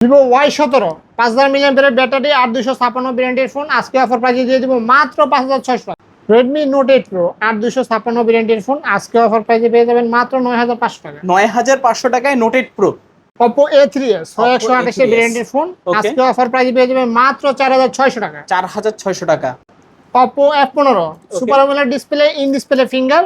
Vivo Y সতেরো পাঁচ হাজার মিলিয়ন ব্যাটারি আর দুশো ছাপান্ন ব্র্যান্ডের ফোন আজকে অফার প্রাইজে দিয়ে দিব মাত্র পাঁচ হাজার ছয়শো। রেডমি নোট এইট প্রো আট দুশো ছাপান্ন ব্র্যান্ডের ফোন আজকে অফার প্রাইজে পেয়ে যাবেন মাত্র নয় হাজার পাঁচশো টাকা। নয় হাজার পাঁচশো টাকায় Note eight Pro Oppo A three S ছয় একশো আঠাশের ব্র্যান্ডের ফোন আজকে অফার প্রাইজে পেয়ে যাবেন মাত্র চার হাজার ছয়শো টাকা। চার হাজার ছয়শো টাকা। অপো এফ পনেরো super AMOLED display in display finger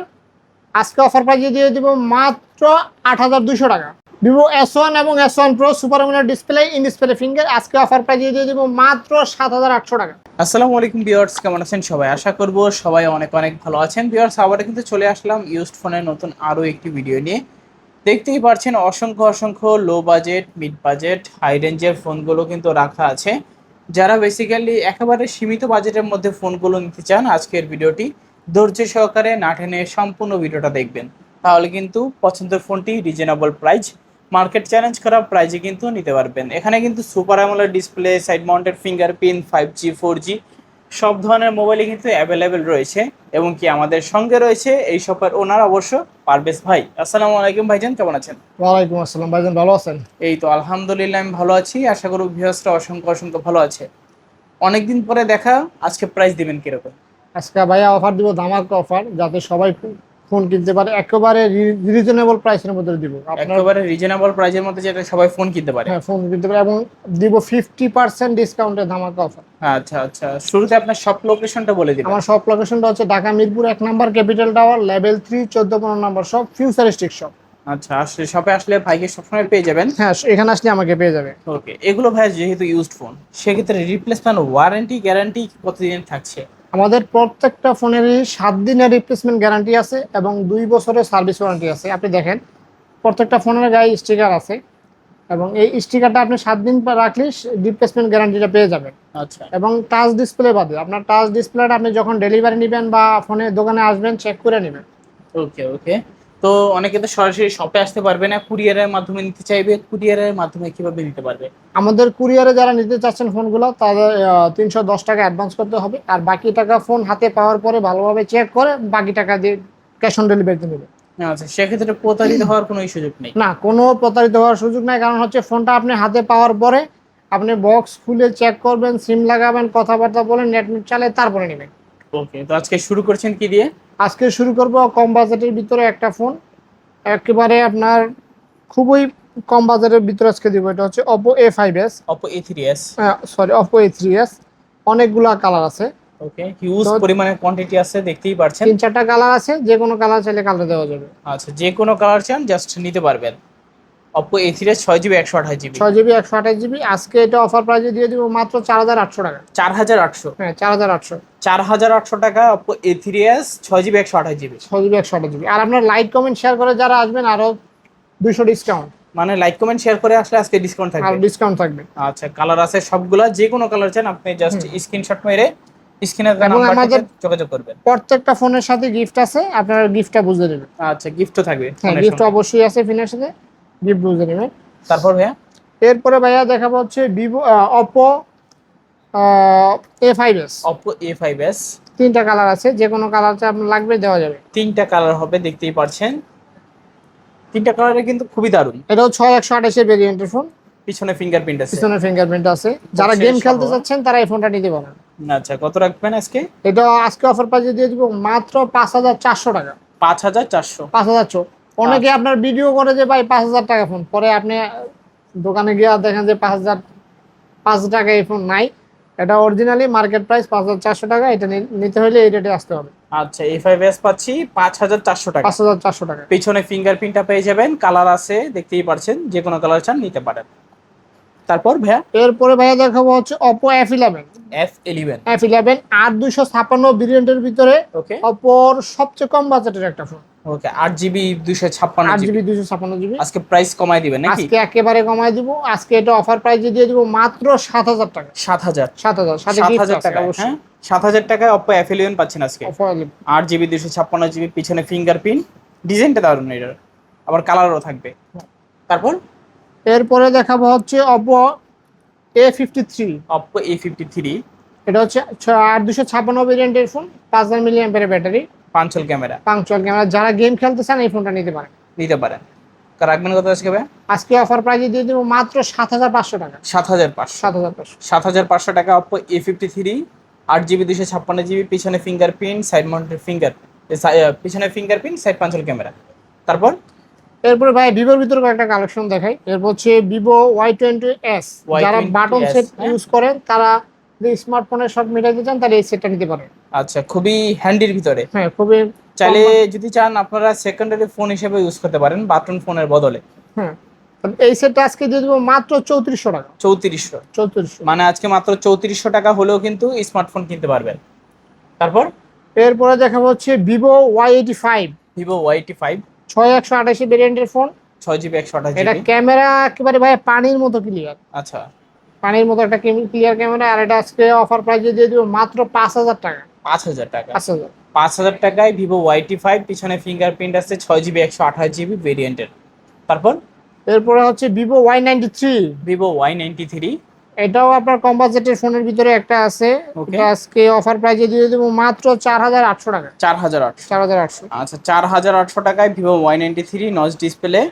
আজকে অফার প্রাইজে দিয়ে দিব মাত্র আট হাজার দুশো টাকা। ভিভো এস ওয়ান এবং S one Pro super AMOLED display in display finger আজকে অফার প্রাইজে দিয়ে দিব মাত্র সাত হাজার আটশো টাকা। আসসালামু আলাইকুম ভিউয়ার্স, কেমন আছেন সবাই? আশা করব সবাই অনেক অনেক ভালো আছেন। ভিউয়ার্স আবার কিন্তু চলে আসলাম ইউজড ফোনের নতুন আরও একটি ভিডিও নিয়ে। দেখতেই পারছেন অসংখ্য অসংখ্য low budget mid budget high রেঞ্জের ফোনগুলো কিন্তু রাখা আছে। যারা বেসিক্যালি একেবারে সীমিত বাজেটের মধ্যে ফোনগুলো নিতে চান, আজকের ভিডিওটি ধৈর্য সহকারে না টেনে সম্পূর্ণ ভিডিওটা দেখবেন। তাহলে কিন্তু পছন্দের ফোনটি রিজনেবল প্রাইস মার্কেট চ্যালেঞ্জ করা প্রাইজে কিন্তু নিতে পারবেন। এখানে কিন্তু super AMOLED display side mounted fingerprint five G four G সব ধরনের মোবাইলই কিন্তু অ্যাভেলেবেল রয়েছে এবং কি আমাদের সঙ্গে রয়েছে এই শপের ওনার অবশ্য পারভেজ ভাই। আসসালামু আলাইকুম ভাইজান কেমন আছেন? ওয়ালাইকুম আসসালাম ভাইজান ভালো আছেন? এই তো আলহামদুলিল্লাহ আমি ভালো আছি। আশা করব ভিউয়ার্সরা অসংখ্য অসংখ্য ভালো আছে। অনেকদিন পরে দেখা আজকে প্রাইস দিবেন কীরকম? আজকে ভাইয়া অফার দিব ধামাকা অফার যাতে সবাই ফোন কিনতে পারে একেবারে রিজনেবল প্রাইসের মধ্যে দিব। একেবারে রিজনেবল প্রাইসের মধ্যে যেটা সবাই ফোন কিনতে পারে। হ্যাঁ ফোন কিনতে পারে এবং দিব ফিফটি পার্সেন্ট ডিসকাউন্টের ধামাকা অফার আচ্ছা আচ্ছা। শুরুতে আপনার সব লোকেশনটা বলে দিন আমার সব লোকেশনটা হচ্ছে ঢাকা মিরপুর এক number capital tower level three চোদ্দ পনেরো নাম্বার সব ফিউচারিস্টিক শপ আচ্ছা আসলে শপে আসলে ভাইকে সবসময় পেয়ে যাবেন। হ্যাঁ এখানে আসলে আমাকে পেয়ে যাবে। ওকে এগুলো ভাই যেহেতু ইউজড ফোন সেক্ষেত্রে রিপ্লেসমেন্ট ওয়ারেন্টি গ্যারান্টি কতদিন থাকছে? আমাদের প্রত্যেকটা ফোনেরই সাত দিনের রিপ্লেসমেন্ট গ্যারান্টি আছে এবং দুই বছরের সার্ভিস ওয়ারেন্টি আছে। আপনি দেখেন প্রত্যেকটা ফোনের গায়ে স্টিকার আছে এবং এই স্টিকারটা আপনি সাত দিন পর রাখলে রিপ্লেসমেন্ট গ্যারান্টিটা পেয়ে যাবেন। আচ্ছা। এবং টাচ ডিসপ্লে বাদে আপনার টাচ ডিসপ্লেটা আপনি যখন ডেলিভারি নেবেন বা ফোনের দোকানে আসবেন চেক করে নেবেন। ওকে ওকে তো অনেকে তো সরাসরি শপে আসতে পারবে না কুরিয়ারের মাধ্যমে নিতে চাইবে কুরিয়ারের মাধ্যমে কীভাবে নিতে পারবে? আমাদের কুরিয়ারে যারা নিতে চাচ্ছেন ফোনগুলো তাদের তিনশো দশ টাকা অ্যাডভান্স করতে হবে আর বাকি টাকা ফোন হাতে পাওয়ার পরে ভালোভাবে চেক করে বাকি টাকা দিয়ে ক্যাশ অন ডেলিভারিতে নেবে। আচ্ছা সেক্ষেত্রে প্রতারিত হওয়ার কোনো সুযোগ নেই? না কোনো প্রতারিত হওয়ার সুযোগ নাই কারণ হচ্ছে ফোনটা আপনি হাতে পাওয়ার পরে আপনি বক্স খুলে চেক করবেন সিম লাগাবেন কথাবার্তা বলেন নেট নেট চালে তারপরে নেবেন। ওকে তো আজকে শুরু করছেন কি দিয়ে? আজকে শুরু করব কম বাজেটের ভিতরে একটা ফোন। একেবারে আপনার খুবই কম বাজেটের ভিতরে আজকে দিব। এটা হচ্ছে Oppo A five S Oppo A three S sorry Oppo A three S অনেকগুলা কালার আছে। ওকে হিউজ পরিমাণে কোয়ান্টিটি আছে দেখতেই পারছেন। তিন চারটা কালার আছে যে কোনো কালার চাইলে কালার দেওয়া যাবে। আচ্ছা যে কোনো কালার চান জাস্ট নিতে পারবেন। অপো এ এস ছয় জিবি একশো আঠাশ জিবি ছয় জিবি একশো আঠাশ জিবি আজকে এটা অফার প্রাইজে দিয়ে দিব মাত্র চার হাজার আটশো টাকা। চার হাজার আটশো। হ্যাঁ চার হাজার আটশো। চার হাজার আটশো টাকা অপো এ থ্রি এস ছয় জিবি একশো আঠাশ জিবি ছয় জিবি একশো আঠাশ জিবি আর আপনার লাইক কমেন্ট শেয়ার করে যারা আসবেন আরও দুইশো ডিসকাউন্ট মানে লাইক কমেন্ট শেয়ার করে আসলে আজকে ডিসকাউন্ট থাকবে। আর ডিসকাউন্ট থাকবে। আচ্ছা কালার আছে সবগুলা যে কোনো কালার চান আপনি জাস্ট স্ক্রিনশট মেরে নাম্বারটাতে আমাদের- যোগাযোগ করবেন। প্রত্যেকটা ফোনের সাথে গিফট আছে আপনারা গিফটটা বুঝে নেবেন। আচ্ছা গিফটও থাকবে হ্যাঁ গিফট। অবশ্যই আছে ফোনের সাথে। গিফট বুঝে নেবেন তারপর ভাইয়া? এরপরে ভাইয়া দেখাবো হচ্ছে Vivo Oppo A five S Oppo A five S তিনটা কালার আছে যে কোনো কালারটা আপনার লাগবে দেওয়া যাবে। তিনটা কালার হবে দেখতেই পারছেন। তিনটা কালারে কিন্তু খুবই দারুণ। এটাও ছয় একশো আঠাশের ভেরিয়েন্টের ফোন পিছনে ফিঙ্গারপ্রিন্ট আছে। পিছনে ফিঙ্গারপ্রিন্ট আছে। যারা গেম খেলতে। চাচ্ছেন তারা এই ফোনটা নিতে পারেন। আচ্ছা কত রাখবেন আজকে? এটা আজকে অফার প্রাইজে দিয়ে দিব মাত্র পাঁচ হাজার চারশো টাকা। পাঁচ হাজার চারশো। পাঁচ হাজার অনেকে আচ্ছা। আপনার ভিডিও করে যে ভাই পাঁচ হাজার টাকা ফোন পরে আপনি দোকানে গিয়ে দেখেন যে পাঁচ হাজার পাঁচ টাকা এই ফোন নাই। এটা অরিজিনালি মার্কেট প্রাইস পাঁচ হাজার চারশো টাকা এটা নিতে হলে এই রেটে আসতে হবে। আচ্ছা এ ফাইভ এস পাচ্ছি পাঁচ হাজার চারশো টাকা। পাঁচ হাজার চারশো টাকা। পিছনে ফিঙ্গারপ্রিন্টটা পেয়ে যাবেন কালার আছে দেখতেই পারছেন যে কোনো কালার চান নিতে পারেন। তারপর ভাইয়া? এরপরে ভাইয়া দেখাবো হচ্ছে Oppo F eleven F eleven F eleven আট দুইশো ছাপ্পান্ন ভেরিয়েন্টের ভিতরে ওকে অপোর সবচেয়ে কম বাজেটের একটা ফোন। ওকে আট জিবি দুইশো ছাপ্পান্ন আট জিবি। দুইশো ছাপ্পান্ন জিবি। আজকে প্রাইস কমাই দিবেন নাকি? আজকে একেবারে কমাই দিব। আজকে এটা অফার প্রাইজে দিয়ে দিব মাত্র সাত হাজার টাকা। সাত হাজার। সাত হাজার সাত হাজার টাকা অবশ্যই। হ্যাঁ সাত হাজার টাকায় অপো ইলেভেন পাচ্ছেন আজকে। আট জিবি দুশো ছাপ্পান্ন জিবি পিছনে ফিঙ্গারপ্রিন্ট ডিজাইনটা দারুণ এটার। আবার কালারও থাকবে। তারপর? এরপরে দেখাবো হচ্ছে Oppo A fifty three Oppo A fifty three এটা হচ্ছে আট দুশো ছাপ্পান্ন ভেরিয়েন্টের ফোন পাঁচ হাজার million battery punch hole camera punctual camera যারা গেম খেলতে চান এই ফোনটা নিতে পারেন। নিতে পারেন। রাখবেন কত আজকে ভাই? আজকে অফার প্রাইজে দিয়ে দেবো মাত্র সাত হাজার পাঁচশো টাকা। সাত হাজার পাঁচশো। সাত হাজার পাঁচশো। সাত হাজার পাঁচশো টাকা অপো এ ফিফটি থ্রি আট জিবি দুশো ছাপ্পান্ন জিবি পিছনে ফিঙ্গারপ্রিন্ট সাইড মাউন্টেড ফিঙ্গার পিছনে fingerprint side punch hole camera তারপর এরপরে ভাই ভিভোর ভিতরে কয়েকটা কালেকশন দেখাই। এরপর হচ্ছে Vivo Y twenty S Y20s যারা বাটন সেট। ইউজ করেন তারা স্মার্টফোনের সব মেটাইতে চান তাহলে এই সেটটা নিতে পারেন। আচ্ছা খুবই হ্যান্ডির ভিতরে। হ্যাঁ খুবই চাইলে যদি চান আপনারা সেকেন্ডারি ফোন হিসেবে ইউজ করতে পারেন বাটন ফোনের বদলে। হ্যাঁ এই সেটটা আজকে দিয়ে দেবো মাত্র চৌত্রিশশো টাকা। চৌত্রিশশো। চৌত্রিশশো। মানে আজকে মাত্র চৌত্রিশশো টাকা হলেও কিন্তু স্মার্টফোন কিনতে পারবেন। তারপর? এরপরে দেখাবো হচ্ছে Vivo Y eighty five Vivo Y eighty five ছয় একশো আঠাশি ভেরিয়েন্টের ফোন ছয় জিবি একশো আঠাশ এটা ক্যামেরা একেবারে ভাই পানির মতো ক্লিয়ার আচ্ছা। পানির মতো একটা ক্লিয়ার ক্যামেরা আর এটা আজকে অফার প্রাইজে দিয়ে দেবো মাত্র পাঁচ হাজার টাকা। পাঁচ হাজার টাকা। পাঁচ হাজার। পাঁচ হাজার টাকায় ভিভো ওয়াইটি ফাইভ পিছনে ফিঙ্গারপ্রিন্ট আছে ছয় জিবি একশো আঠাশ জিবি ভেরিয়েন্টের তারপর? এরপরে হচ্ছে Vivo Y ninety three Vivo Y ninety three এটাও আপনার কম্পাসেটের ফোনের ভিতরে একটা আছে. এটা আজকে অফার প্রাইজে দিয়ে দেবো মাত্র চার হাজার আটশো টাকা। চার হাজার আটশো। চার হাজার আটশো। আচ্ছা চার হাজার আটশো টাকায় Vivo Y ninety three notch display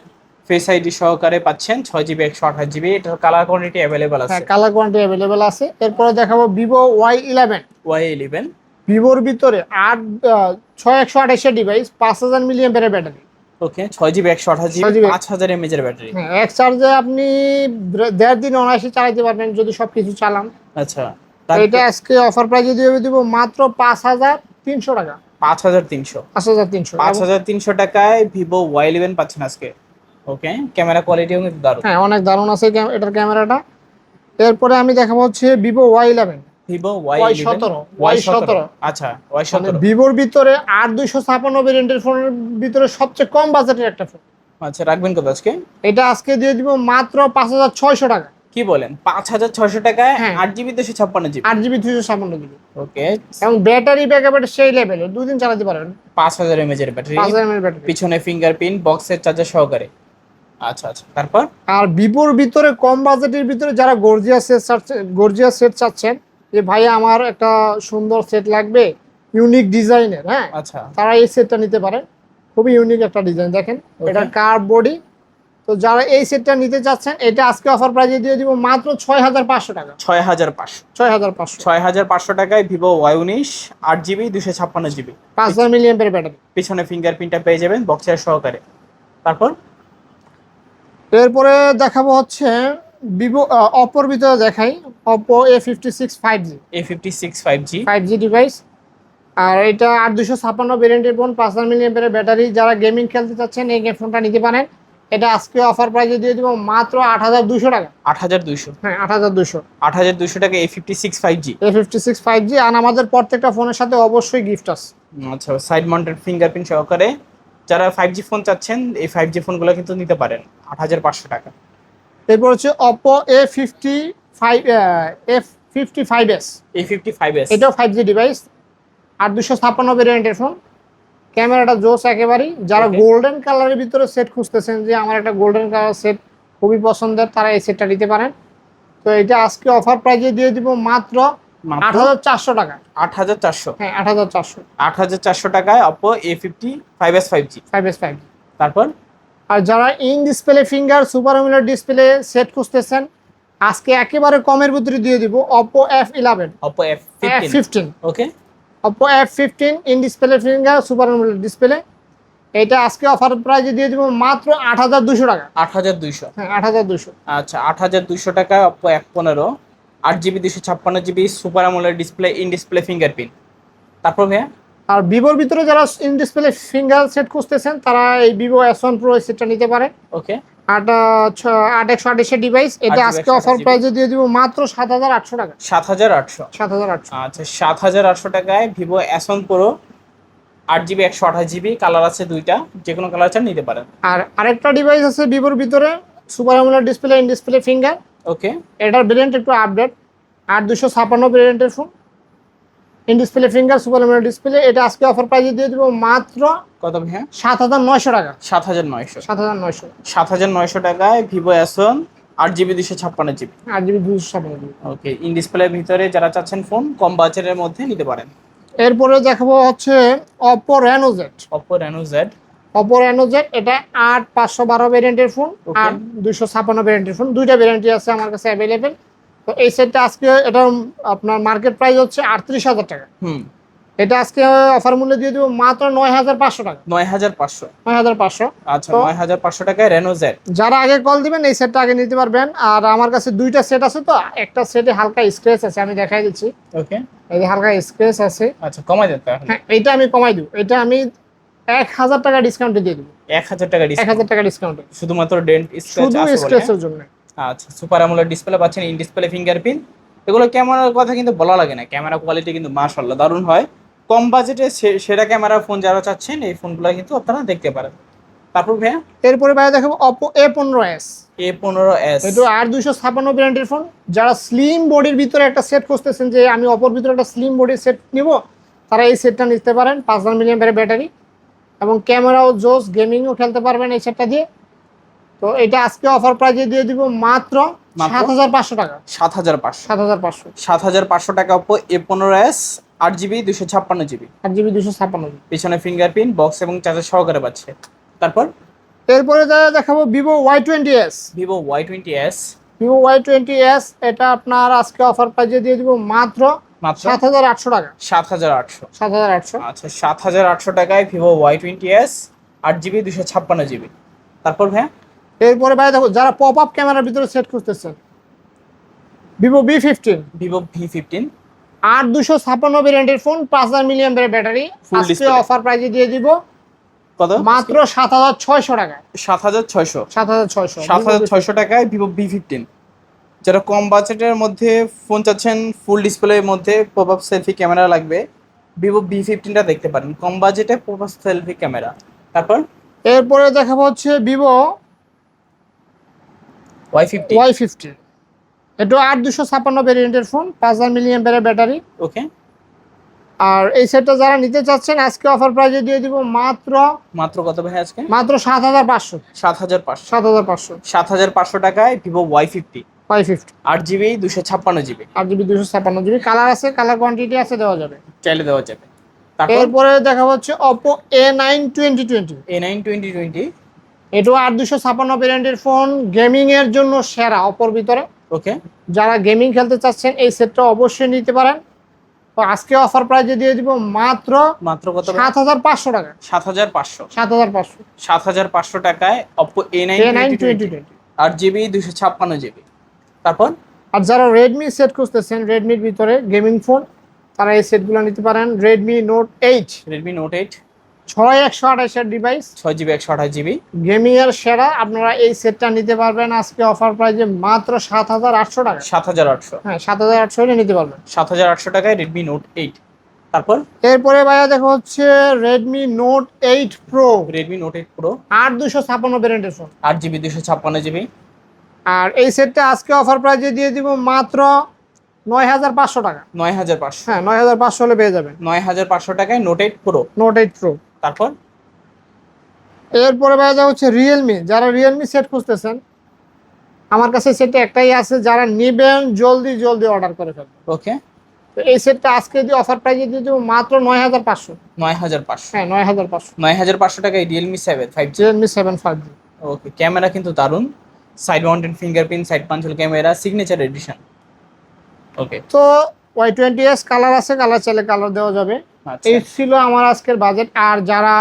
face ID সহকারে পাচ্ছেন ছয় জিবি একশো আঠাশ জিবি এটার কালার কোয়ান্টিটি অ্যাভেলেবেল আছে। হ্যাঁ কালার কোয়ান্টি অ্যাভেলেবেল আছে। এরপরে দেখাবো Vivo Y eleven Y eleven ভিভোর ভিতরে আট ছয় একশো আঠাশের ডিভাইস পাঁচ হাজার মিলিয়ন পেরের ব্যাটারি ওকে ছয় জিবি একশো আঠাশ জিবি 6GB পাঁচ হাজার এমএজ এর ব্যাটারি। হ্যাঁ এক চার্জে আপনি দেড় দিন অনায়াসে চালাতে পারবেন যদি সব কিছু চালান। আচ্ছা। এটা আজকে অফার প্রাইজে দিয়ে দিব মাত্র পাঁচ হাজার তিনশো টাকা। পাঁচ হাজার তিনশো। পাঁচ হাজার তিনশো। পাঁচ হাজার তিনশো টাকায় ভিভো ওয়াই ইলেভেন পাচ্ছেন আজকে। ওকে ক্যামেরা কোয়ালিটিও কিন্তু দারুণ। হ্যাঁ অনেক দারুণ আছে এটার ক্যামেরাটা। এরপরে আমি দেখাবো হচ্ছে Vivo Y eleven Vivo Y Y17 eleven Y17 সতেরো। আচ্ছা ওয়াই সতেরো। ভিভোর ভিতরে আট দুইশো ছাপান্ন ভেরিয়েন্টের ফোনের ভিতরে সবচেয়ে কম বাজেটের একটা ফোন আচ্ছা রাখবেন কত আজকে? এটা আজকে দিয়ে দিব মাত্র পাঁচ হাজার ছয়শো টাকা। কি বলেন? পাঁচ হাজার ছয়শো টাকায় হ্যাঁ। আট জিবি দুশো ছাপ্পান্ন জিবি আট জিবি দুইশো ছাপান্ন জিবি ওকে এবং ব্যাটারি ব্যাকআপ সেই দুদিন চালাতে পারবেন পাঁচ হাজার এমএজ এর ব্যাটারি পাঁচ হাজার এমএর ব্যাটারি পিছনে ফিঙ্গারপ্রিন্ট বক্সের চার্জার সহকারে। আচ্ছা আচ্ছা। তারপর? আর ভিভোর ভিতরে কম বাজেটের ভিতরে যারা গর্জিয়াস সেট চাচ্ছেন গর্জিয়াস সেট চাচ্ছেন যে ভাই আমার একটা সুন্দর সেট লাগবে ইউনিক ডিজাইনের হ্যাঁ? আচ্ছা। তারা এই সেটটা নিতে পারেন খুবই ইউনিক একটা ডিজাইন দেখেন। এটা কার বডি তো যারা এই সেটটা নিতে চাচ্ছেন এটা আজকে অফার প্রাইজে দিয়ে দিব মাত্র ছয় হাজার পাঁচশো টাকা। ছয় হাজার পাঁচশো। ছয় হাজার পাঁচশো। ছয় হাজার পাঁচশো টাকায় ভিভো ওয়াই উনিশ আট জিবি দুশো ছাপ্পান্ন জিবি। পাঁচ হাজার মিলিয়ন পের ব্যাটারি পিছনে ফিঙ্গারপ্রিন্টটা পেয়ে যাবেন বক্সের সহকারে। তারপর? এরপরে দেখাবো হচ্ছে ভিভো অপোর ভিতরে দেখাই। Oppo A fifty six five G A fifty six five G five G device আর এটা আট দুশো ছাপ্পান্ন ভেরিয়েন্টের ফোন পাঁচ হাজার মিলিয়ন ব্যাটারি যারা গেমিং খেলতে চাচ্ছেন এই গেম ফোনটা নিতে পারেন। এটা আজকে অফার প্রাইজে দিয়ে দিব মাত্র আট হাজার দুশো টাকা। আট হাজার দুশো হ্যাঁ আট হাজার দুশো আট হাজার দুশো টাকা A fifty six five G A fifty six five G আর আমাদের প্রত্যেকটা ফোনের সাথে অবশ্যই গিফট আছে। আচ্ছা সাইড মাউন্টেড ফিঙ্গারপ্রিন্ট সহকারে। যারা ফাইভ জি ফোন চাচ্ছেন এই ফাইভ জি ফোনগুলো কিন্তু নিতে পারেন। আট হাজার পাঁচশো টাকা। এরপর হচ্ছে Oppo A fifty five F fifty five S A fifty five S এটাও ফাইভ জি ডিভাইস আর দুশো ছাপ্পান্ন ভেরিয়েন্টের ফোন ক্যামেরাটা জোস একেবারেই। যারা গোল্ডেন কালারের ভিতরে সেট খুঁজতেছেন যে আমার একটা গোল্ডেন কালার সেট খুবই পছন্দের তারা এই সেটটা নিতে পারেন। তো এটা আজকে অফার প্রাইজে দিয়ে দিব মাত্র আট হাজার চারশো টাকা। আট হাজার চারশো? হ্যাঁ আট হাজার চারশো। আট হাজার চারশো টাকায় Oppo A fifty five S five G five S five তারপর? আর যারা in display finger super AMOLED display set খুঁজতেছেন আজকে একেবারে কমের ভিতরে দিয়ে দিব Oppo F eleven Oppo F F fifteen okay Oppo F fifteen in display finger super AMOLED display এটা আজকে অফার প্রাইজে দিয়ে দিব মাত্র আট হাজার দুশো টাকা। আট হাজার দুইশো। হ্যাঁ আট হাজার দুশো আচ্ছা আট হাজার দুশো টাকা অপো এক পনেরো। আট জিবি দুশো ছাপ্পান্ন জিবি সুপার আমলের ডিসপ্লে ইন ডিসপ্লে ফিঙ্গারপ্রিন্ট তারপর ভাইয়া? আর ভিভোর ভিতরে যারা ইন ডিসপ্লে ফিঙ্গার সেট খুঁজতেছেন তারা এই ভিভো এস ওয়ান প্রো সেটটা নিতে পারে। ওকে আট আট একশো আঠাশের ডিভাইস এটা আজকে অফার প্রাইজে দিয়ে দিব মাত্র সাত হাজার আটশো টাকা। সাত হাজার আটশো। সাত হাজার আটশো। আচ্ছা সাত হাজার আটশো টাকায় ভিভো অ্যাসন প্রো আট জিবি একশো আঠাশ জিবি কালার আছে দুইটা যে কোনো কালার চান নিতে পারেন। আর আরেকটা ডিভাইস আছে ভিভোর ভিতরে super AMOLED display in display finger okay এটার ভেরিয়েন্ট একটু আপডেট আট দুশো ছাপান্ন ভেরিয়েন্টের phone in display finger super AMOLED display এটা আজকে অফার প্রাইজে দিয়ে দিব মাত্র কত ভাইয়া? সাত হাজার নয়শো টাকা। সাত হাজার নয়শো। সাত হাজার নয়শো। সাত হাজার নয়শো টাকায় ভিভো অ্যাসন আট জিবি দুশো ছাপ্পান্ন জিবি। আট জিবি দুশো ছাপান্ন জিবি। ওকে ইন ডিসপ্লের ভিতরে যারা চাচ্ছেন ফোন কম বাজেটের মধ্যে নিতে পারেন। এরপরে দেখাবো হচ্ছে Oppo Reno Z Oppo Reno Z Oppo Reno Z এটা আট পাঁচশো বারো ভ্যারিয়েন্টের ফোন. আর দুইশো ছাপান্ন ভ্যারিয়েন্টের ফোন দুইটা ভ্যারিয়েন্টই আছে আমার কাছে অ্যাভেলেবেল তো এই সেটটা আজকে এটা আপনার মার্কেট প্রাইস হচ্ছে আটত্রিশ হাজার টাকা। হুম। এটা আজকে অফার মূল্য দিয়ে দেবো মাত্র নয় হাজার পাঁচশো টাকা। নয় হাজার পাঁচশো। নয় হাজার পাঁচশো। আচ্ছা নয় হাজার পাঁচশো টাকায় রেনো জেড যারা আগে কল দিবেন এই সেটটা আগে নিতে পারবেন। আর আমার কাছে দুইটা সেট আছে তো একটা সেটে হালকা স্ক্রেচ আছে আমি দেখাই দিচ্ছি। ওকে এই যে হালকা স্ক্রেচ আছে। আচ্ছা কমাই দেন হ্যাঁ এইটা আমি কমাই দিব। এটা আমি এক হাজার টাকা ডিসকাউন্টে দিয়ে দিব। এক হাজার টাকা এক হাজার টাকা ডিসকাউন্টে শুধুমাত্র ডেন্ট স্ক্র্যাচ শুধু স্ক্রেচের জন্য। আচ্ছা সুপার আমোলেড ডিসপ্লে পাচ্ছেন ইন ডিসপ্লে ফিঙ্গারপ্রিন্ট এগুলো ক্যামেরার কথা কিন্তু বলা লাগে না। ক্যামেরা কোয়ালিটি কিন্তু মাশাআল্লাহ দারুণ হয়। কম বাজেটে সেরা ক্যামেরা ফোন যারা চাচ্ছেন এই ফোনগুলো কিন্তু আপনারা দেখতে পারেন। তারপর ভাইয়া? এরপরে বাইরে দেখাবো অপো এ পনেরো এস এ পনেরো এস এটা আর দুইশো ছাপান্ন ব্র্যান্ডের ফোন যারা স্লিম বডির ভিতরে একটা সেট খুঁজতেছেন যে আমি অপর ভিতরে একটা স্লিম বডির সেট নিব তারা এই সেটটা নিতে পারেন পাঁচ হাজার মিলিয়ন ব্যাটারি এবং ক্যামেরাও জোস গেমিংও খেলতে পারবেন এই সেটটা দিয়ে। তো এটা আজকে অফার প্রাইজে দিয়ে দিব মাত্র? সাত হাজার পাঁচশো টাকা। সাত হাজার পাঁচশো। সাত হাজার পাঁচশো। সাত হাজার পাঁচশো টাকা ওপো এ পনেরো এস আট জিবি দুশো ছাপ্পান্ন জিবি। আট জিবি দুশো ছাপ্পান্ন পিছনে ফিঙ্গারপ্রিন্ট বক্স এবং চার্জার সহকারে পাচ্ছে। তারপর? এরপরে দেখাবো Vivo Y twenty S Vivo Y twenty S Vivo Y twenty S এটা আপনার আজকে অফার প্রাইজে দিয়ে দিব মাত্র মাত্র? সাত হাজার আটশো টাকা। সাত হাজার আটশো। সাত হাজার আটশো। আচ্ছা সাত হাজার আটশো টাকায় ভিভো ওয়াই টোয়েন্টি এস আট জিবি দুশো ছাপ্পান্ন জিবি। তারপর ভাইয়া? এরপরে ভাই দেখো যারা পপ আপ ক্যামেরার ভিতরে সেট করতেছেন Vivo V fifteen Vivo V fifteen আট দুশো ছাপ্পান্ন ভ্যারিয়েন্টের ফোন পাঁচ হাজার মিলিয়ন ব্যাটারি আজকে অফার প্রাইজে দিয়ে দিব। কত? মাত্র সাত হাজার ছয়শো টাকা সাত হাজার ছয়শো। সাত হাজার ছয়শো। সাত হাজার ছয়শো টাকায় ভিভো ভি ফিফটিন যারা কম বাজেটের মধ্যে ফোন চাচ্ছেন ফুল ডিসপ্লের মধ্যে পপ আপ সেলফি ক্যামেরা লাগবে। ভিভো ভি ফিফটিনটা দেখতে পারেন। কম বাজেটে পপ আপ সেলফি ক্যামেরা তারপর? এরপরে দেখাবো হচ্ছে Vivo Y fifty Y fifty এটা আট দুশো ছাপ্পান্ন ভ্যারিয়েন্টের ফোন পাঁচ হাজার মিলিয়ন ব্যাটারি ওকে আর এই সেটটা যারা নিতে চাচ্ছেন আজকে অফার প্রাইজে দিয়ে দিব মাত্র মাত্র কত ভাই আজকে? মাত্র সাত হাজার পাঁচশো। সাত হাজার পাঁচশো। সাত হাজার পাঁচশো। সাত হাজার পাঁচশো টাকায় Vivo Y fifty Y fifty আট জিবি দুশো ছাপ্পান্ন জিবি। আট জিবি দুশো ছাপ্পান্ন জিবি। কালার আছে কালার কোয়ান্টিটি আছে দেওয়া যাবে। চাইলে দেওয়া যাবে। তারপর এরপরে দেখা হচ্ছে Oppo A nine twenty twenty A nine twenty twenty এটাও আট দুশো ছাপান্ন ভ্যারিয়েন্টের ফোন গেমিং এর জন্য সেরা অপর ভিতরে। ওকে যারা গেমিং খেলতে চাচ্ছেন এই সেটটা অবশ্যই নিতে পারেন। তো আজকে অফার প্রাইজে দিয়ে দিব মাত্র মাত্র কত সাত হাজার পাঁচশো টাকা। সাত হাজার পাঁচশো। সাত হাজার পাঁচশো। সাত হাজার পাঁচশো টাকায় Oppo A nine twenty twenty আট জিবি দুশো ছাপ্পান্ন জিবি তারপর? আর যারা রেডমি সেট খুঁজতেছেন রেডমির ভিতরে গেমিং ফোন তারা এই সেটগুলো নিতে পারেন। Redmi Note eight Redmi Note eight ছয় একশো আঠাশের ডিভাইস ছয় জিবি একশো আঠাশ জিবি। গেমিং এর সেরা আপনারা এই সেটটা নিতে পারবেন আজকে অফার প্রাইজে মাত্র সাত হাজার আটশো টাকা। সাত হাজার আটশো। হ্যাঁ সাত হাজার আটশো হলে নিতে পারবেন। সাত হাজার আটশো টাকায় রেডমি নোট এইট তারপর? এরপরে ভাইয়া দেখা হচ্ছে Redmi Note eight Pro Redmi Note eight Pro আট দুশো ছাপান্ন ব্র্যান্ডের ফোন আট জিবি দুশো ছাপ্পান্ন জিবি। আর এই সেটটা আজকে অফার প্রাইজে দিয়ে দিব মাত্র নয় হাজার পাঁচশো টাকা। নয় হাজার পাঁচশো। হ্যাঁ নয় হাজার পাঁচশো হলে পেয়ে যাবেন। নয় হাজার পাঁচশো টাকায় Note eight Pro Note eight Pro তারপর? এরপরে ভাইয়া যা হচ্ছে রিয়েলমি যারা রিয়েলমি সেট খুঁজতেছেন আমার কাছে সেটটা একটাই আছে যারা নেবেন জলদি জলদি অর্ডার করে ফেলবেন। ওকে তো এই সেটটা আজকে দিয়ে অফার প্রাইজে দিয়ে দেবো মাত্র নয় হাজার পাঁচশো। নয় হাজার পাঁচশো। হ্যাঁ নয় হাজার পাঁচশো। নয় হাজার পাঁচশো টাকায় Realme seven five G Realme seven five G okay camera কিন্তু দারুণ। Side mountain fingerprint side punch hole camera signature edition okay তো ওয়াই টোয়েন্টি এস কালার আছে কালার চাইলে কালার দেওয়া যাবে। এই ছিল আমার আজকের বাজেট আর যারা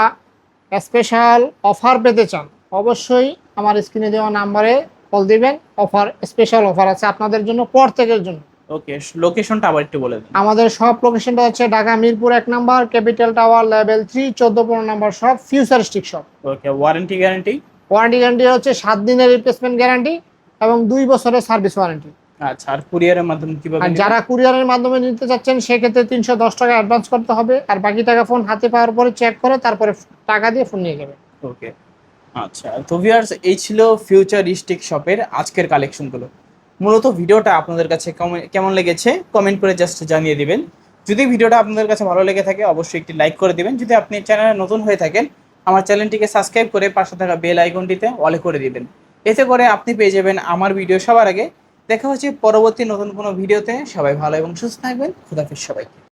স্পেশাল অফার পেতে চান অবশ্যই আমার স্ক্রিনে দেওয়া নাম্বারে কল দিবেন। অফার স্পেশাল অফার আছে আপনাদের জন্য প্রত্যেকের জন্য। ওকে লোকেশনটা আবার একটু বলে দিন। আমাদের সব লোকেশনটা হচ্ছে ঢাকা মিরপুর এক number capital tower level three চোদ্দ পনেরো নাম্বার সব futuristic shop okay warranty guarantee warranty guarantee হচ্ছে সাত দিনের রিপ্লেসমেন্ট গ্যারান্টি এবং দুই বছরের সার্ভিস ওয়ারেন্টি আচ্ছা আর কুরিয়ারের মাধ্যমে কীভাবে আর যারা কুরিয়ারের মাধ্যমে নিতে চাচ্ছেন সেক্ষেত্রে তিনশো দশ টাকা অ্যাডভান্স করতে হবে। আর বাকি টাকা ফোন হাতে পাওয়ার পরে চেক করে তারপরে টাকা দিয়ে ফোন নিয়ে যাবে ওকে আচ্ছা তো ভিউয়ার্স এই ছিল ফিউচারিস্টিক শপের আজকের কালেকশনগুলো মূলত ভিডিওটা আপনাদের কাছে কেমন- কেমন লেগেছে কমেন্ট করে জাস্ট জানিয়ে দিবেন। যদি ভিডিওটা আপনাদের কাছে ভালো লেগে থাকে অবশ্যই একটি লাইক করে দিবেন। যদি আপনি চ্যানেলে নতুন হয়ে থাকেন আমার চ্যানেলটিকে সাবস্ক্রাইব করে পাশে থাকা বেল আইকনটিতে অলে করে দিবেন। এতে করে আপনি পেয়ে যাবেন আমার ভিডিও সবার আগে। দেখা হচ্ছে পরবর্তী নতুন কোনো ভিডিওতে। সবাই ভালো এবং সুস্থ থাকবেন। খুদাফিজ সবাইকে।